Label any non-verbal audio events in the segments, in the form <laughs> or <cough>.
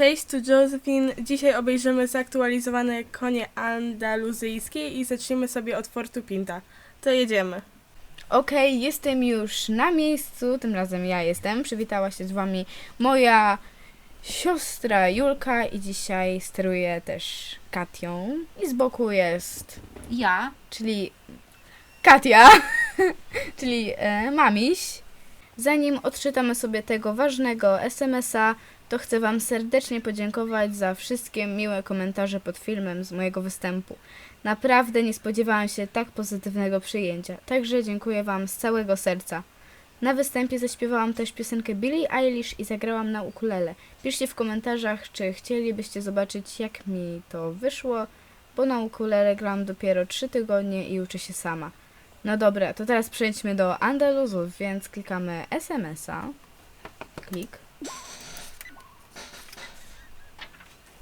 Cześć, tu Josephine. Dzisiaj obejrzymy zaktualizowane konie andaluzyjskie i zaczniemy sobie od Fortu Pinta. To jedziemy. Okej, jestem już na miejscu, tym razem ja jestem. Przywitała się z wami moja siostra Julka i dzisiaj steruję też Katią. I z boku jest, Ja? czyli Katia, <laughs> czyli e, mamiś. Zanim odczytamy sobie tego ważnego SMS-a, to chcę Wam serdecznie podziękować za wszystkie miłe komentarze pod filmem z mojego występu. Naprawdę nie spodziewałam się tak pozytywnego przyjęcia, także dziękuję Wam z całego serca. Na występie zaśpiewałam też piosenkę Billie Eilish i zagrałam na ukulele. Piszcie w komentarzach, czy chcielibyście zobaczyć, jak mi to wyszło, bo na ukulele gram dopiero 3 tygodnie i uczę się sama. No dobra, to teraz przejdźmy do Andaluzów, więc klikamy SMS-a. Klik.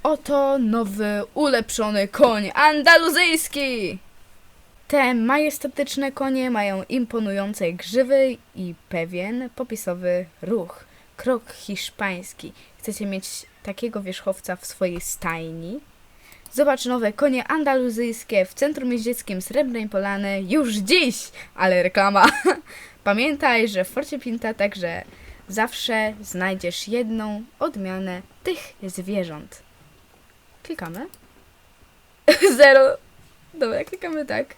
Oto nowy, ulepszony koń andaluzyjski! Te majestatyczne konie mają imponujące grzywy i pewien popisowy ruch. Krok hiszpański. Chcecie mieć takiego wierzchowca w swojej stajni? Zobacz nowe konie andaluzyjskie w centrum jeździeckim Srebrnej Polany już dziś! Ale reklama! <laughs> Pamiętaj, że w Forcie Pinta także zawsze znajdziesz jedną odmianę tych zwierząt. Klikamy. <laughs> Zero. Dobra, klikamy tak.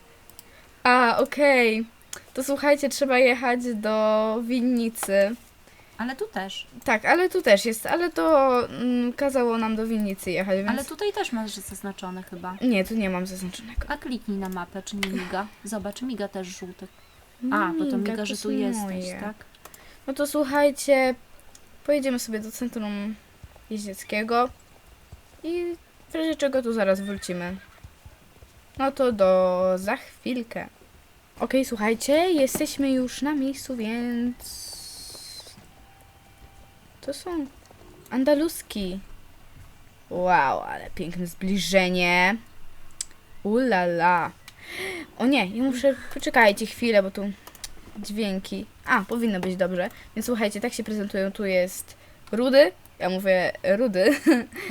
A, okej. To słuchajcie, trzeba jechać do winnicy. Ale tu też. Tak, ale tu też jest, ale to mm, kazało nam do winnicy jechać, więc... Ale tutaj też masz zaznaczone chyba. Nie, tu nie mam zaznaczonego. A kliknij na mapę, czy nie miga. Zobacz, miga też żółty. A, bo to Miga, miga, że tu jest jesteś, tak? No to słuchajcie, pojedziemy sobie do centrum jeździeckiego i w razie czego tu zaraz wrócimy. No to do za chwilkę. Okej, słuchajcie, jesteśmy już na miejscu, więc... To są andaluski. Wow, ale piękne zbliżenie. Ulala. O nie, ja muszę... Poczekajcie chwilę, bo tu dźwięki. A, powinno być dobrze. Więc słuchajcie, tak się prezentują. Tu jest Rudy, ja mówię Rudy,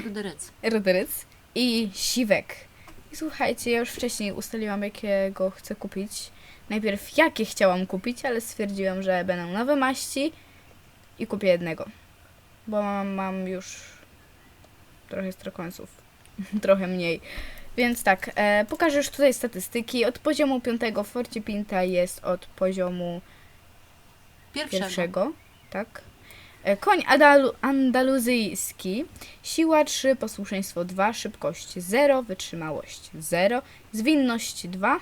Ruderyc. Rudyryc i Siwek. I słuchajcie, ja już wcześniej ustaliłam, jakiego chcę kupić. Najpierw jakie chciałam kupić, ale stwierdziłam, że będą nowe maści i kupię jednego. Bo mam, mam już trochę strokońców. <laughs> trochę mniej. Więc tak, e, pokażę już tutaj statystyki. Od poziomu 5 w Forcie Pinta jest od poziomu Pierwszego. pierwszego, tak. E, Koń adalu, andaluzyjski, siła 3, posłuszeństwo 2, szybkość 0, wytrzymałość 0, zwinność 2,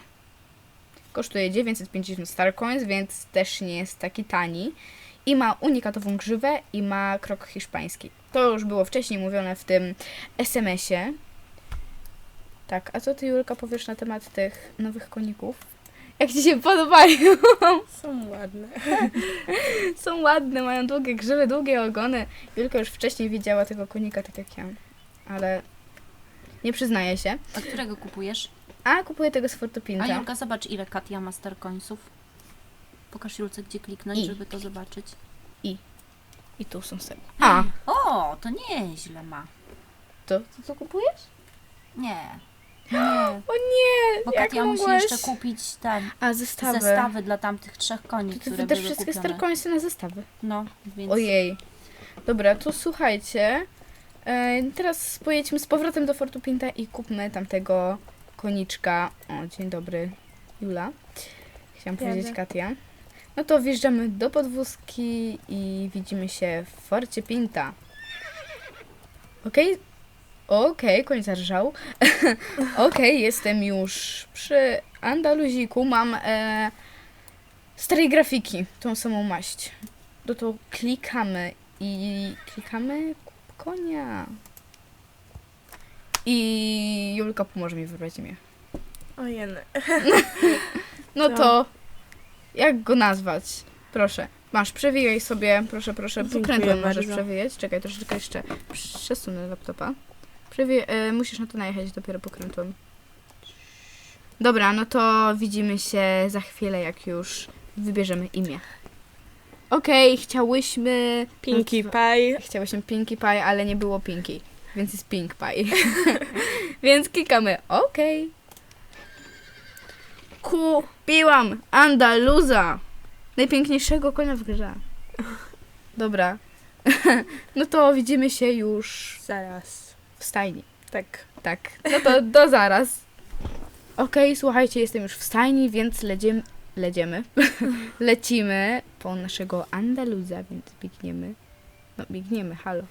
kosztuje 950 star coins, więc też nie jest taki tani i ma unikatową grzywę i ma krok hiszpański. To już było wcześniej mówione w tym SMS-ie. Tak, a co ty Julka powiesz na temat tych nowych koników? Jak ci się podobają? Są ładne. <laughs> Są ładne, mają długie grzywy, długie ogony. Julka już wcześniej widziała tego konika, tak jak ja. Ale nie przyznaję się. A którego kupujesz? A kupuję tego z A Fortopinta. Julka, zobacz ile Katia ma starkońców. Pokaż Julce, gdzie kliknąć, I. żeby to zobaczyć. I tu są sobie. A, O, to nieźle ma. to co to kupujesz? Nie. <gasps> O nie, Bo jak Katia musi mogłaś? jeszcze kupić ten, A, zestawy. zestawy dla tamtych trzech koni, Ty, które wydasz były wszystkie kupione. starkońsy na zestawy. No, więc... Ojej. Dobra, to słuchajcie. E, teraz pojedźmy z powrotem do Fortupinta i kupmy tamtego koniczka. O, dzień dobry, Jula. Chciałam Jadę. powiedzieć Katia. No to wjeżdżamy do podwózki i widzimy się w Forcie Pinta. Okej? Okej, koń zarżał. <laughs> Okej, jestem już przy Andaluziku. Mam e, starej grafiki, tą samą maść. No to klikamy i klikamy kup konia. I Julka pomoże mi wybrać imię. Ojeny. No To- to jak go nazwać? Proszę. Masz, przewijaj sobie, proszę, proszę, Dziękuję pokrętłem możesz bardzo. przewijać. Czekaj, troszeczkę jeszcze przesunę laptopa. E, musisz na to najechać dopiero pokrętłem. Dobra, no to widzimy się za chwilę, jak już wybierzemy imię. Okej, chciałyśmy... Pinkie Pie. Chciałyśmy Pinkie Pie, ale nie było Pinkie. więc jest Pink Pie. <laughs> więc klikamy OK. Kupiłam Andaluza. Najpiękniejszego konia w grze. Dobra. <laughs> no to widzimy się już Zaraz. W stajni. Tak. Tak. No to do zaraz. <laughs> Okej, słuchajcie, jestem już w stajni, więc lecimy. Lecimy. <laughs> Lecimy po naszego Andaluza, więc biegniemy. No, biegniemy, halo.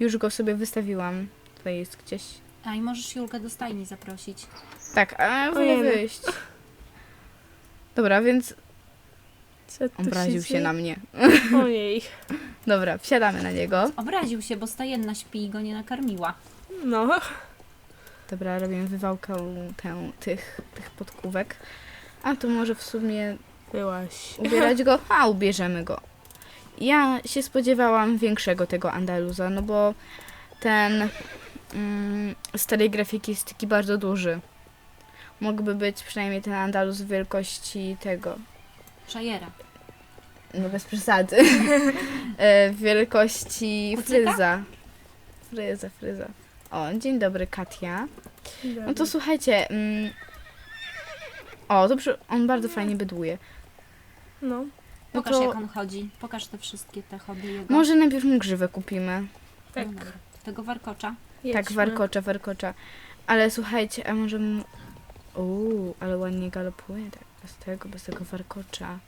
Już go sobie wystawiłam. Tutaj jest gdzieś. A i możesz Julkę do stajni zaprosić. Tak, a wolę wyjść. Dobra, więc Co tu obraził się dzieje? na mnie. Ojej. <laughs> Dobra, wsiadamy na niego. Obraził się, bo stajenna śpi i go nie nakarmiła. No. Dobra, robimy wywałkę tę, tych, tych podkówek. A to może w sumie Byłaś. ubierać go? <laughs> A, ubierzemy go. Ja się spodziewałam większego tego Andaluza, no bo ten mm, starej grafiki jest taki bardzo duży. Mógłby być przynajmniej ten Andaluz wielkości tego, Szajera. no bez przesady, <laughs> e, wielkości Kucyka? fryza. Fryza, fryza. O, dzień dobry Katia. No to słuchajcie, mm, o, dobrze, on bardzo fajnie bydłuje. No. No Pokaż to- jak on chodzi. Pokaż te wszystkie te hobby jego. Może najpierw mu grzywę kupimy. Tak. No dobra. Tego warkocza. Tak, Jedźmy. warkocza, warkocza. Ale słuchajcie, a może mu... Uuu, ale ładnie galopuje, tak, bez tego, bez tego warkocza.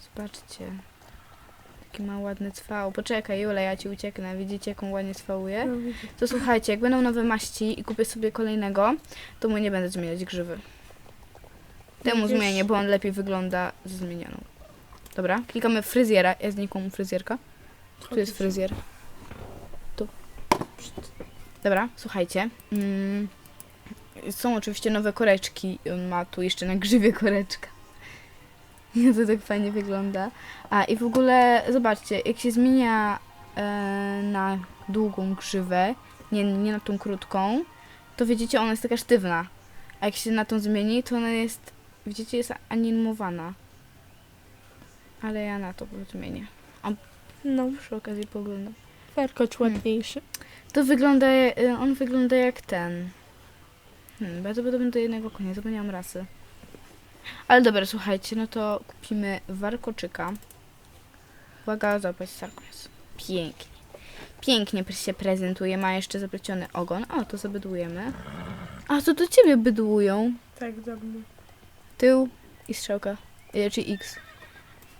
Zobaczcie. Taki ma ładny cwał. Poczekaj, Jula, ja ci ucieknę. Widzicie, jaką ładnie cwałuje? No. To słuchajcie, jak będą nowe maści i kupię sobie kolejnego, to mu nie będę zmieniać grzywy. Temu Będziesz- zmienię, bo on lepiej wygląda ze zmienioną. Dobra, klikamy fryzjera. Ja znikła mu fryzjerka. Tu jest fryzjer. Tu. Dobra, słuchajcie. Mm, są oczywiście nowe koreczki. On ma tu jeszcze na grzywie koreczka. Nie, <laughs> to tak fajnie wygląda. A i w ogóle, zobaczcie, jak się zmienia e, na długą grzywę, nie, nie na tą krótką, to widzicie, ona jest taka sztywna. A jak się na tą zmieni, to ona jest, widzicie, jest animowana. Ale ja na to zmienię. No. Przy okazji poglądam. Warkocz Hmm. ładniejszy. To wygląda, y, on wygląda jak ten. Hmm, bardzo podobny do jednego konia, zapomniałam rasy. Ale dobra, słuchajcie, no to kupimy warkoczyka. Uwaga, zobacz, Sarkos. Pięknie. Pięknie się prezentuje, ma jeszcze zapleciony ogon. O, to zabydłujemy. A, to do ciebie bydłują. Tak, dobrze. Tył i strzałka. Y, Czy X.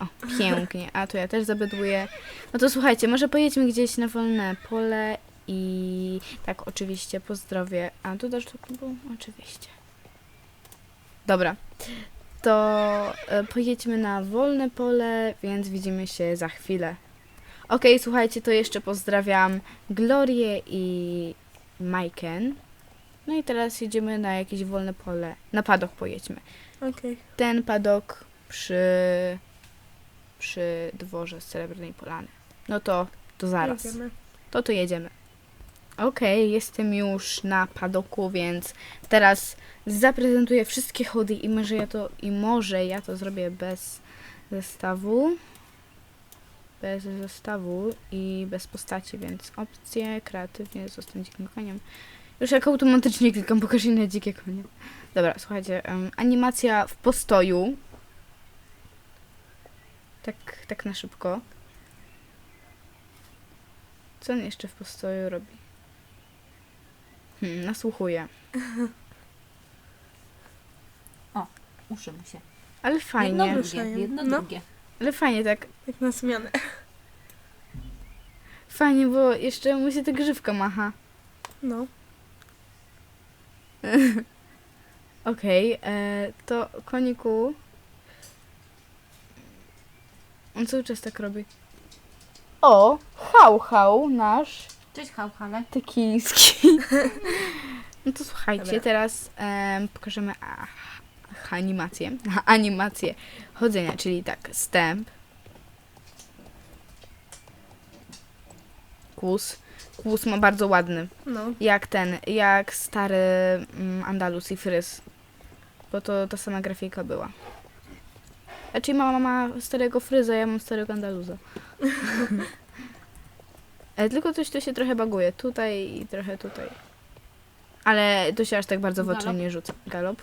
O, pięknie. A to ja też zabydłuję. No to słuchajcie, może pojedźmy gdzieś na wolne pole i tak, oczywiście, pozdrowie. A tu też to było? Oczywiście. Dobra. To e, pojedźmy na wolne pole, więc widzimy się za chwilę. Okej, słuchajcie, to jeszcze pozdrawiam Glorię i Majken. No i teraz jedziemy na jakieś wolne pole. Na padok pojedźmy Okej. ten padok przy, przy dworze z Srebrnej Polany. No to, to zaraz. Jedziemy. To to jedziemy. Okej, jestem już na padoku, więc teraz zaprezentuję wszystkie chody i może ja to, i może ja to zrobię bez zestawu. Bez zestawu i bez postaci, więc opcje, kreatywnie, zostań dzikim koniem. Już jak automatycznie klikam, pokaż inne dzikie konie. Dobra, słuchajcie, em, animacja w postoju. Tak, tak na szybko. Co on jeszcze w postoju robi? Hmm, nasłuchuje. <laughs> Uszy mu się. Ale Jedno fajnie. drugie. Ruszają. Jedno No. drugie. Ale fajnie tak. Tak na zmianę. <laughs> Fajnie, bo jeszcze mu się ta grzywka macha. No. <laughs> Okej, e, to koniku. On cały czas tak robi. O, hał, hał, nasz Cześć Hałhale. tekiński. <laughs> No to słuchajcie, Dobra. teraz em, pokażemy a, animację. <laughs> Animację chodzenia, czyli tak, stęp. Kłus. Kłus ma bardzo ładny. No. Jak ten, jak stary mm, Andalus i Fryz. Bo to ta sama grafika była. Znaczy mama ma starego Fryza, ja mam starego Andaluza. <laughs> E, tylko coś tu się trochę baguje. Tutaj i trochę tutaj. Ale to się aż tak bardzo w oczy Galop? nie rzuca. Galop.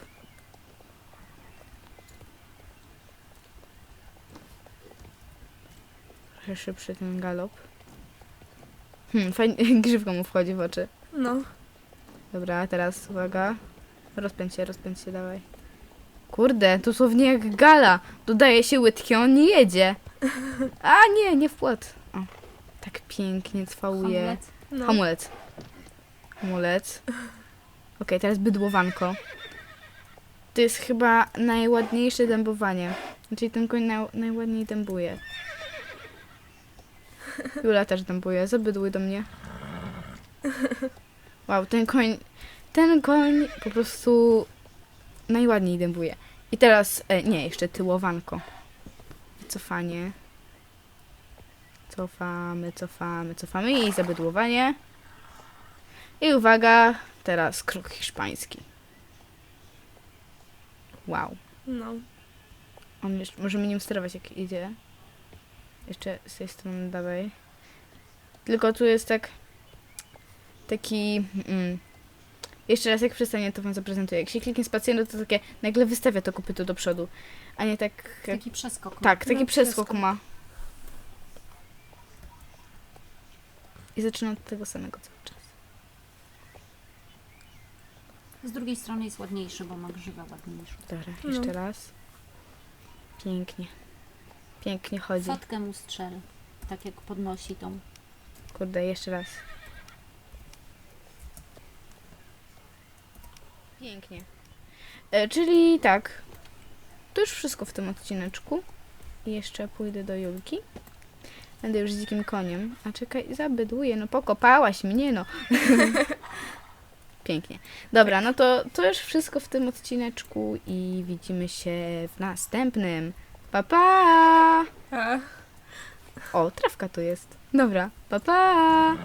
Trochę szybszy ten galop. Hmm, fajnie, <laughs> grzywka mu wchodzi w oczy. No. Dobra, teraz uwaga. Rozpędź się, rozpędź się, dawaj. Kurde, dosłownie jak gala. Dodaje się łydki, on nie jedzie. <laughs> A nie, nie w płot. Pięknie cwałuje. Hamlet. no. Hamulec. Hamulec. Okej, teraz bydłowanko. To jest chyba najładniejsze dębowanie. Czyli ten koń naj, najładniej dębuje. Jula też dębuje. Zabydłuj do mnie. Wow, ten koń... Ten koń po prostu najładniej dębuje. I teraz... E, nie, jeszcze tyłowanko. Cofanie. Cofamy, cofamy, cofamy i zabydłowanie. I uwaga, teraz krok hiszpański. Wow. No. On jeszcze, możemy nim sterować jak idzie. Jeszcze z tej strony dawaj. Tylko tu jest tak taki mm, jeszcze raz jak przestanie to wam zaprezentuję. Jak się kliknie spację, no to takie nagle wystawia to kopyto do przodu. A nie tak jak, Taki przeskok. tak, taki No, przeskok przeskok. ma. I zaczyna od tego samego cały czas. Z drugiej strony jest ładniejszy, bo ma grzywę ładniejszą. Dobra, No. jeszcze raz. Pięknie. Pięknie chodzi. Fotkę mu strzel. Tak jak podnosi tą. Kurde, jeszcze raz. Pięknie. E, czyli tak. To już wszystko w tym odcineczku. I jeszcze pójdę do Julki. Będę już z dzikim koniem. A czekaj, zabydłuję. No pokopałaś mnie, no. <laughs> Pięknie. Dobra, no to, to już wszystko w tym odcineczku i widzimy się w następnym. Pa, pa! O, trawka tu jest. Dobra, pa, pa!